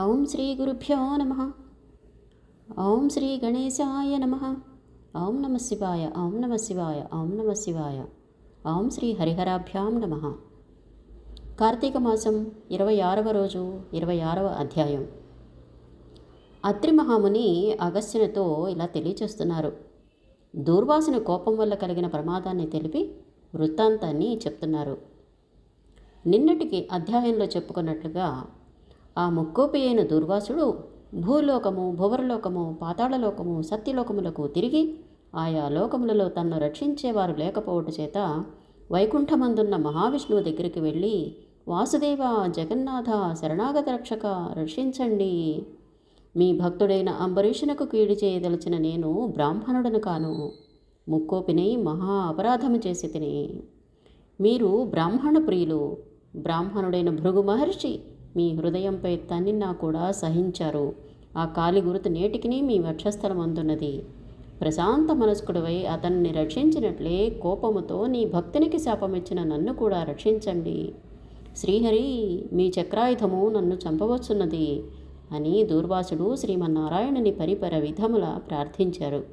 ఓం శ్రీ గురుభ్యో నమ. ఓం శ్రీ గణేశాయ నమ. ఓం నమ శివాయ ఓం నమ శివాయ ఓం నమ శివాయ. ఓం శ్రీ హరిహరాభ్యాం నమ. కార్తీక మాసం ఇరవై ఆరవ రోజు ఇరవై ఆరవ అధ్యాయం. అత్రి మహాముని అగస్త్యునితో ఇలా తెలియచేస్తున్నారు. దూర్వాసుని కోపం వల్ల కలిగిన ప్రమాదాన్ని తెలిపి వృత్తాంతాన్ని చెప్తున్నారు. నిన్నటికి అధ్యాయంలో చెప్పుకున్నట్లుగా ఆ ముక్కోపి అయిన దుర్వాసుడు భూలోకము భువరలోకము పాతాళలోకము సత్యలోకములకు తిరిగి ఆయా లోకములలో తన్ను రక్షించేవారు లేకపోవట చేత వైకుంఠమందున్న మహావిష్ణువు దగ్గరికి వెళ్ళి వాసుదేవ జగన్నాథ శరణాగత రక్షక రక్షించండి. మీ భక్తుడైన అంబరీషునకు కీడు చేయదలిచిన నేను బ్రాహ్మణుడను కాను. ముక్కోపిని మహా అపరాధము చేసి తిని. మీరు బ్రాహ్మణ ప్రియులు. బ్రాహ్మణుడైన భృగు మహర్షి మీ హృదయంపై తన్నినా కూడా సహించారు. ఆ కాలి గురుతు నేటికిని మీ వక్షస్థలం అందున్నది ప్రశాంత మనస్కుడివై అతన్ని రక్షించినట్లే కోపముతో నీ భక్తునికి శాపమిచ్చిన నన్ను కూడా రక్షించండి. శ్రీహరి మీ చక్రాయుధము నన్ను చంపవచ్చున్నది అని దూర్వాసుడు శ్రీమన్నారాయణుని పరిపర విధముల ప్రార్థించారు.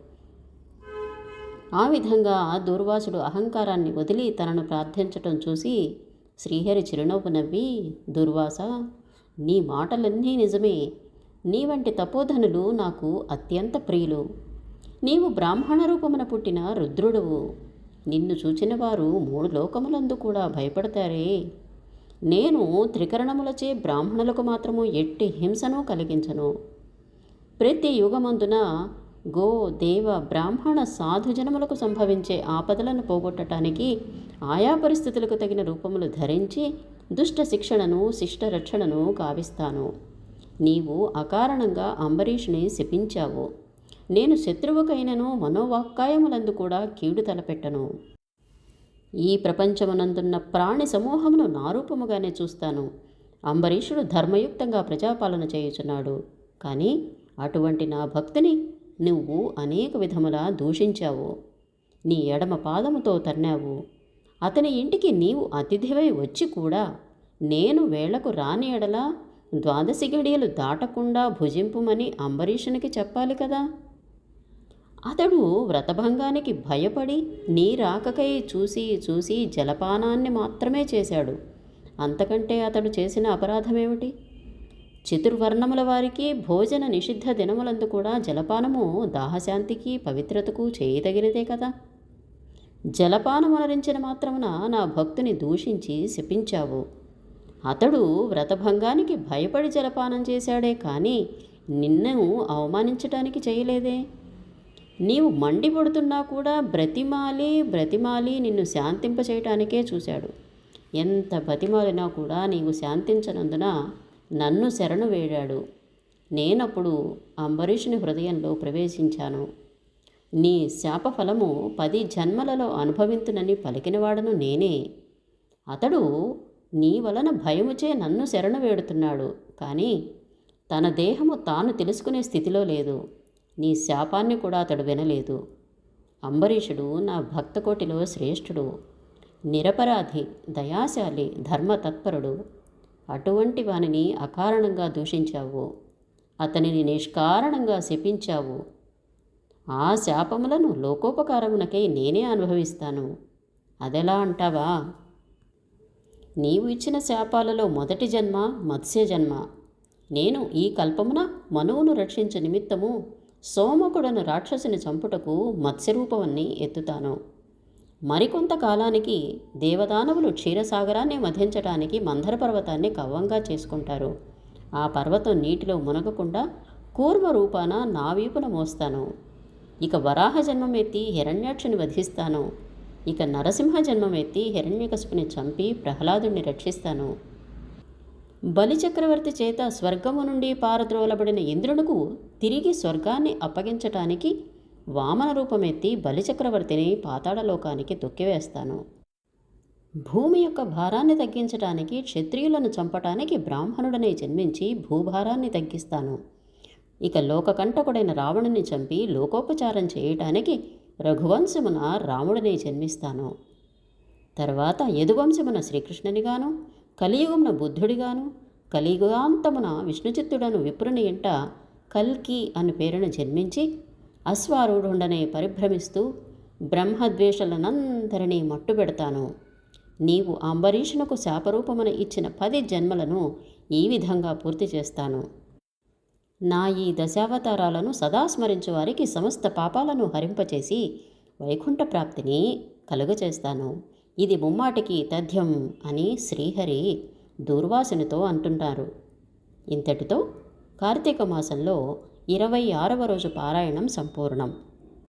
ఆ విధంగా దూర్వాసుడు అహంకారాన్ని వదిలి తనను ప్రార్థించటం చూసి శ్రీహరి చిరునవ్వు నవ్వి దుర్వాస నీ మాటలన్నీ నిజమే. నీ వంటి తపోధనులు నాకు అత్యంత ప్రియులు. నీవు బ్రాహ్మణ రూపమున పుట్టిన రుద్రుడువు. నిన్ను చూచిన వారు మూడు లోకములందు కూడా భయపడతారే. నేను త్రికరణములచే బ్రాహ్మణులకు మాత్రము ఎట్టి హింసను కలిగించను. ప్రతి యుగమందున గో దేవ బ్రాహ్మణ సాధుజనములకు సంభవించే ఆపదలను పోగొట్టడానికి ఆయా పరిస్థితులకు తగిన రూపములు ధరించి దుష్ట శిక్షణను శిష్ట రక్షణను కావిస్తాను నీవు అకారణంగా అంబరీషుని శపించావు. నేను శత్రువుకైనను మనోవాక్కాయములందు కూడా కీడు తలపెట్టను. ఈ ప్రపంచమునందున్న ప్రాణి సమూహమును నా రూపముగానే చూస్తాను. అంబరీషుడు ధర్మయుక్తంగా ప్రజాపాలన చేయుచున్నాడు. కానీ అటువంటి నా భక్తిని నువ్వు అనేక విధములా దూషించావు. నీ ఎడమ పాదముతో తన్నావు. అతని ఇంటికి నీవు అతిథివై వచ్చి కూడా నేను వేళకు రాని ఎడల ద్వాదశి గడియలు దాటకుండా భుజింపుమని అంబరీషునికి చెప్పాలి కదా? అతడు వ్రతభంగానికి భయపడి నీ రాకకై చూసి చూసి జలపానాన్ని మాత్రమే చేశాడు. అంతకంటే అతడు చేసిన అపరాధమేమిటి? చతుర్వర్ణముల వారికి భోజన నిషిద్ధ దినములందు కూడా జలపానము దాహశాంతికి పవిత్రతకు చేయదగినదే కదా. జలపానమనరించిన మాత్రమున నా భక్తుని దూషించి శపించావు. అతడు వ్రతభంగానికి భయపడి జలపానం చేశాడే కానీ నిన్ను అవమానించటానికి చేయలేదే. నీవు మండిపడుతున్నా కూడా బ్రతిమాలి బ్రతిమాలి నిన్ను శాంతింపచేయటానికే చూశాడు. ఎంత బతిమాలినా కూడా నీవు శాంతించనందున నన్ను శరణు వేడాడు. నేనప్పుడు అంబరీషుని హృదయంలో ప్రవేశించాను. నీ శాపఫలము పది జన్మలలో అనుభవింతునని పలికినవాడను నేనే. అతడు నీ వలన భయముచే నన్ను శరణు వేడుతున్నాడు. కానీ తన దేహము తాను తెలుసుకునే స్థితిలో లేదు. నీ శాపాన్ని కూడా అతడు వినలేదు. అంబరీషుడు నా భక్తకోటిలో శ్రేష్ఠుడు. నిరపరాధి దయాశాలి ధర్మతత్పరుడు. అటువంటి వానిని అకారణంగా దూషించావు. అతనిని నిష్కారణంగా శపించావు. ఆ శాపములను లోకోపకారమునకై నేనే అనుభవిస్తాను. అదెలా అంటావా? నీవు ఇచ్చిన శాపాలలో మొదటి జన్మ మత్స్య జన్మ. నేను ఈ కల్పమున మనువును రక్షించే నిమిత్తము సోమకుడను రాక్షసుని చంపుటకు మత్స్యరూపవన్ని ఎత్తుతాను. మరికొంత కాలానికి దేవదానవులు క్షీరసాగరాన్ని మధించటానికి మందర పర్వతాన్ని కవ్వంగా చేసుకుంటారు. ఆ పర్వతం నీటిలో మునగకుండా కూర్మ రూపాన నా వీపున మోస్తాను. ఇక వరాహ జన్మమెత్తి హిరణ్యాక్షుని వధిస్తాను. ఇక నరసింహ జన్మమెత్తి హిరణ్యకశిపుని చంపి ప్రహ్లాదుని రక్షిస్తాను. బలిచక్రవర్తి చేత స్వర్గము నుండి పారద్రోలబడిన ఇంద్రునకు తిరిగి స్వర్గాన్ని అప్పగించటానికి వామన రూపమెత్తి బలిచక్రవర్తిని పాతాళలోకానికి తొక్కివేస్తాను. భూమి యొక్క భారాన్ని తగ్గించటానికి క్షత్రియులను చంపటానికి బ్రాహ్మణుడనే జన్మించి భూభారాన్ని తగ్గిస్తాను. ఇక లోకకంటకుడైన రావణుని చంపి లోకోపచారం చేయటానికి రఘువంశమున రాముడిని జన్మిస్తాను. తర్వాత యదువంశమున శ్రీకృష్ణునిగాను కలియుగమున బుద్ధుడిగాను కలియుగాంతమున విష్ణుచిత్తుడను విప్రుని ఇంట కల్కి అను పేరున జన్మించి అశ్వారూఢుండనే పరిభ్రమిస్తూ బ్రహ్మద్వేషలనందరినీ మట్టుబెడతాను. నీవు అంబరీషునకు శాపరూపమున ఇచ్చిన పది జన్మలను ఈ విధంగా పూర్తి చేస్తాను. నా ఈ దశావతారాలను సదా స్మరించు వారికి సమస్త పాపాలను హరింపచేసి వైకుంఠ ప్రాప్తిని కలుగచేస్తాను. ఇది ముమ్మాటికి తథ్యం అని శ్రీహరి దూర్వాసునితో అంటుంటారు. ఇంతటితో కార్తీక మాసంలో ఇరవై ఆరవ రోజు పారాయణం సంపూర్ణం